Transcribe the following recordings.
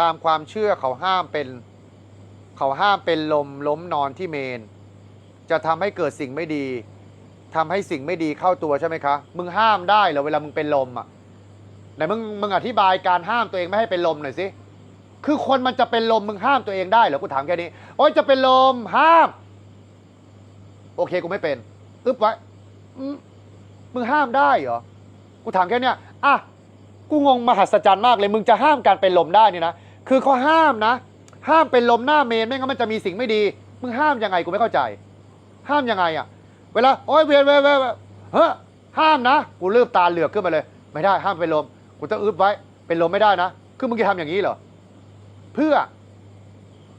ตามความเชื่อเขาห้ามเป็น เขาห้ามเป็นลมล้มนอนที่เมน จะทำให้เกิดสิ่งไม่ดีทำให้สิ่งไม่ดีเข้าตัวใช่ไหมคะ มึงห้ามได้เหรอเวลามึงเป็นลมอะไหนมึงมึงอธิบายการห้ามตัวเองไม่ให้เป็นลมหน่อยสิคือคนมันจะเป็นลมมึงห้ามตัวเองได้เหรอกูถามแค่นี้โอ๊ยจะเป็นลมห้าม โอเคกูไม่เป็นอึ๊บไว้มมึงห้ามได้เหรอกูถามแค่เนี้ยอะกูงงมหัศจรรย์มากเลย มึงจะห้ามการเป็นลมได้เนี่ยนะ คือเขาห้ามนะ ห้ามเป็นลมหน้าเมนไม่งั้นมันจะมีสิ่งไม่ดี มึงห้ามยังไงกูไม่เข้าใจ ห้ามยังไงอะเวลาโอ๊ยเวียนเวียนเวียนเฮ้ยห้ามนะกูลืบตาเหลือกขึ้นมาเลย ไม่ได้ห้ามเป็นลมกูต้องอึบไว้เป็นลมไม่ได้นะคือมึงจะทำอย่างนี้เหรอเพื่อ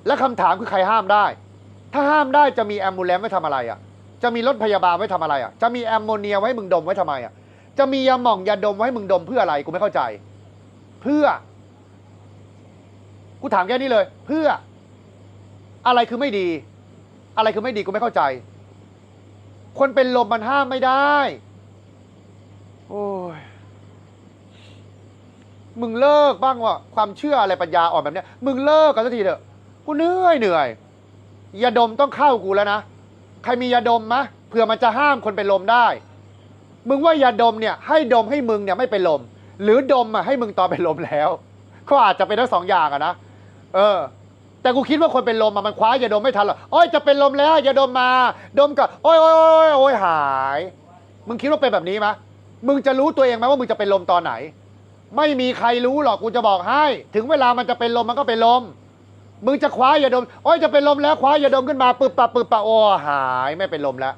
และคำถามคือใครห้ามได้ ถ้าห้ามได้จะมีแอมบูเลนไว้ทำอะไรอะ จะมีรถพยาบาลไว้ทำอะไรอะ จะมีแอมโมเนียไว้มึงดมไว้ทำไมอะ จะมียาหม่องยาดมไว้มึงดมเพื่ออะไรกูไม่เข้าใจ เพื่อ กูถามแค่นี้เลย เพื่อ อะไรคือไม่ดี อะไรคือไม่ดีกูไม่เข้าใจ คนเป็นลมมันห้ามไม่ได้ โอ้ยมึงเลิกบ้างว่ะความเชื่ออะไรปัญญาอ่อนแบบเนี้ย มึงเลิกกันสักทีเถอะกูเหนื่อยเหนื่อยยาดมต้องเข้ากูแล้วนะใครมียาดมมะเผื่อมันจะห้ามคนเป็นลมได้ มึงว่ายาดมเนี่ย ให้ดมให้มึงเนี่ยไม่เป็นลม หรือดมอะให้มึงตอนเป็นลมแล้วก็อาจจะเป็นทั้งสองอย่างอะนะ เออ แต่กูคิดว่าคนเป็นลมอะมันคว้ายาดมไม่ทันหรอกโอ้ยจะเป็นลมแล้วยาดมมา ดมกับโอ้ยโอ้ยโอ้ยโอ้ยหาย มึงคิดว่าเป็นแบบนี้ไหมมึงจะรู้ตัวเองไหมว่ามึงจะเป็นลมตอนไหน ไม่มีใครรู้หรอกกูจะบอกให้ ถึงเวลามันจะเป็นลมมันก็เป็นลม มึงจะคว้ายาดมโอ้ยจะเป็นลมแล้วคว้ายาดมขึ้นมาปึบปะปึบปะโอ้หายไม่เป็นลมแล้ว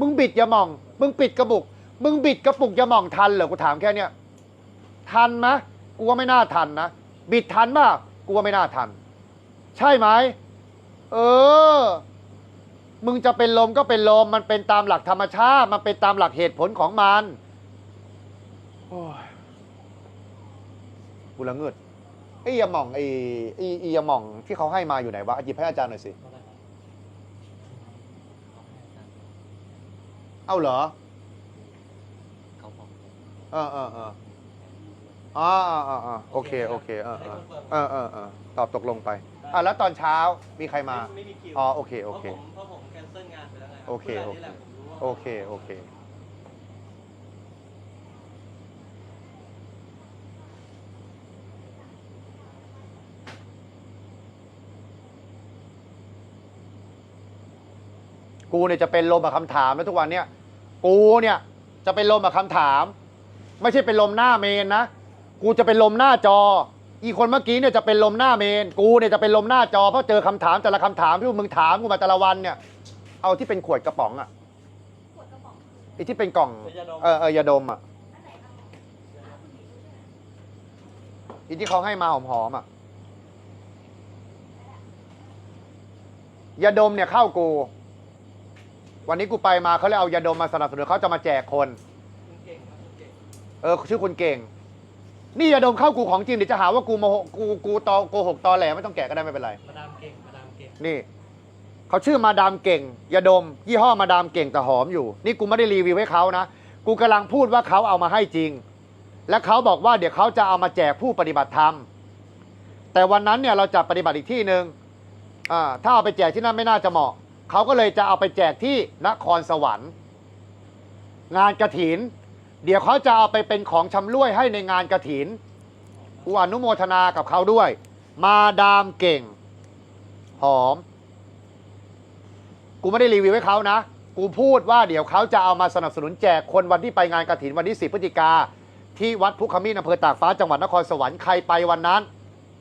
มึงบิดยาหม่อง มึงปิดกระบุก มึงบิดกระปุกยาหม่องทันเหรอกูถามแค่เนี้ยทันไหมกูว่าไม่น่าทันนะ บิดทันป่ะ กูว่าไม่น่าทัน ใช่ไหมเออ มึงจะเป็นลมก็เป็นลม มันเป็นตามหลักธรรมชาติ มันเป็นตามหลักเหตุผลของมันโอ้ยกูละเงิดไอ้ยาหม่องไอ้ไอ้ไอ้ยาหม่องที่เขาให้มาอยู่ไหนวะหยิบให้อาจารย์หน่อยสิ เอาเหรอ เขาบอก เออเออเออ อ๋ออ๋ออ๋ออ๋อโอเค โอเคเออเออเออเออเออตอบตกลงไปอะแล้วตอนเช้ามีใครมา ไม่มีคิวอ๋อ โอเค โอเค เพราะผมเพราะผมแคนเซิลงานไปแล้วไงรับโอเคพื่นนี่แหละผมรู้ว่าโอเค โอเค กูเนี่ยจะเป็นลมกับคำถามแล้วทุกวันเนี่ย กูเนี่ยจะเป็นลมกับคำถาม ไม่ใช่เป็นลมหน้าเมนนะ กูจะเป็นลมหน้าจอ อีคนเมื่อกี้เนี่ยจะเป็นลมหน้าเมน กูเนี่ยจะเป็นลมหน้าจอ เพราะเจอคำถามแต่ละคำถามที่มึงถามกูมาแต่ละวันเนี่ย เอาที่เป็นขวดกระป๋องอะขวดกระป๋องไอ้ที่เป็นกล่องเป็นยาดม เออเออยาดมอะอันไหนคะหาผู้หญิงด้วยใช่ไหมอีที่เขาให้มาหอมๆอะยาดมเนี่ยเข้ากู วันนี้กูไปมาเขาเลยเอายาดมมาสนับสนุนเขาจะมาแจกคนคุณเก่งครับคุณเก่ง เออชื่อคุณเก่ง นี่ยาดมเข้ากูของจริงเดี๋ยวจะหาว่ากูโมโหกูกูตอโกหกตอแหลไม่ต้องแกะก็ได้ไม่เป็นไร มาดามเก่งมาดามเก่งนี่เขาชื่อมาดามเก่งยาดม ยี่ห้อมาดามเก่งแต่หอมอยู่ นี่กูไม่ได้รีวิวให้เขานะ กูกำลังพูดว่าเขาเอามาให้จริง และเขาบอกว่าเดี๋ยวเขาจะเอามาแจกผู้ปฏิบัติธรรม แต่วันนั้นเนี่ยเราจะปฏิบัติอีกที่หนึ่งอ่าถ้าเอาไปแจกที่นั่นไม่น่าจะเหมาะ เขาก็เลยจะเอาไปแจกที่นครสวรรค์ งานกระถิน เดี๋ยวเขาจะเอาไปเป็นของชำร่วยให้ในงานกระถินกูอนุโมทนากับเขาด้วย มาดามเก่ง หอม กูไม่ได้รีวิวให้เขานะ กูพูดว่าเดี๋ยวเขาจะเอามาสนับสนุนแจกคนวันที่ไปงานกระถินวันที่10พฤศจิกา ที่วัดพุคขมิ้นอำเภอตากฟ้าจังหวัดนครสวรรค์ใครไปวันนั้น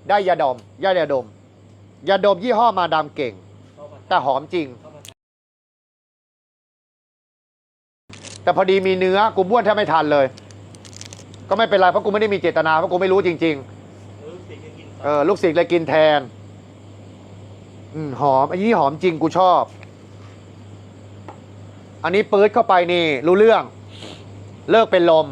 ได้ยาดมยาดมยาดมยี่ห้อมาดามเก่ง แต่หอมจริง แต่พอดีมีเนื้อกูบ้วนแทบไม่ทันเลย ก็ไม่เป็นไรเพราะกูไม่ได้มีเจตนาเพราะกูไม่รู้จริงรู้สึกจะกินๆเออลูกศิษย์เลยกินแทน อืมหอม อันนี้หอมจริงกูชอบ อันนี้ปื๊ดเข้าไปนี่ รู้เรื่อง เลิกเป็นลม